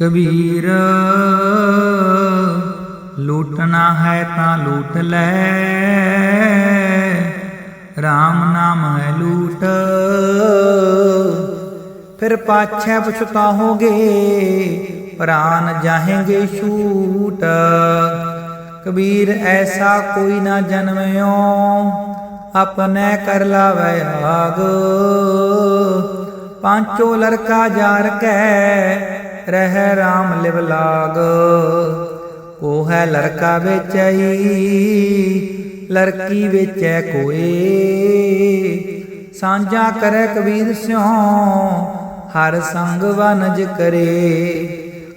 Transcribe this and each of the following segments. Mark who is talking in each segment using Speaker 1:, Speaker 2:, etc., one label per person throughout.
Speaker 1: ਕਬੀਰ, ਲੂਟਣਾ ਹੈ ਤਾਂ ਲੂਟ ਲੈ। RAM ਨਾਮ ਹੈ ਲੂਟ। ਫਿਰ ਪਾਛੈ ਪਛਤਾਹੋਗੇ, ਪ੍ਰਾਨ ਜਾਹੇਂਗੇ ਛੂਟ। ਕਬੀਰ, ਐਸਾ ਕੋਈ ਨਾ ਜਨਮਿਓ, ਆਪਣੇ ਕਰ ਲਾਵੈ ਆਗ ਪਾਂਚੋ ਲੜਕਾ ਜਾਰ ਕੈ ਰਹਿ RAM ਲਿਵ ਲਾਗ। ਕੋ ਹੈ ਲੜਕਾ ਵੇਚਈ ਲੜਕੀ ਵੇਚੈ ਕੋਏ। ਸਾਂਝਾ ਕਰੈ ਕਬੀਰ ਸਿਉ, ਹਰ ਸੰਗ ਵਨਜ ਕਰੇ।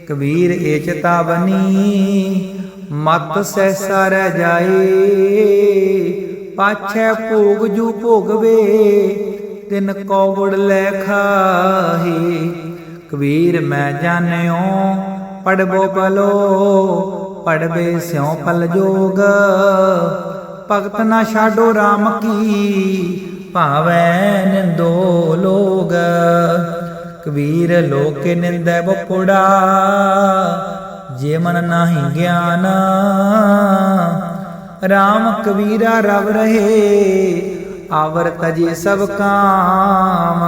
Speaker 1: ਕਬੀਰ ਏ ਚੇਤਾਵਨੀ ਮਤ ਸਹਿਸਾ ਰਹਿ ਜਾਏ। ਪਾਛੈ ਭੋਗ ਜੂ ਭੋਗਵੇ, ਤਿਨ ਕੌਵੜ ਲੈ ਖਾ ਕਬੀਰ ਮੈਂ ਜਾਣਿਓ ਪੜਬੋ ਪਲੋ ਪੜਬੇ ਸਿਉ ਪਲ ਜੋਗ। ਭਗਤ ਨਾ ਛਾਡੋ RAM ਕੀ, ਭਾਵੈ ਨਿੰਦੋ ਲੋਗ। ਕਬੀਰ ਲੋਕੇ ਨਿੰਦੈ ਬਪੁੜਾ ਜੇ ਮਨ ਨਾਹੀ ਗਿਆਨ। RAM ਕਬੀਰਾ ਰਵ ਰਹੇ ਆਵਰ ਤਜੇ ਸਭ ਕਾਮ।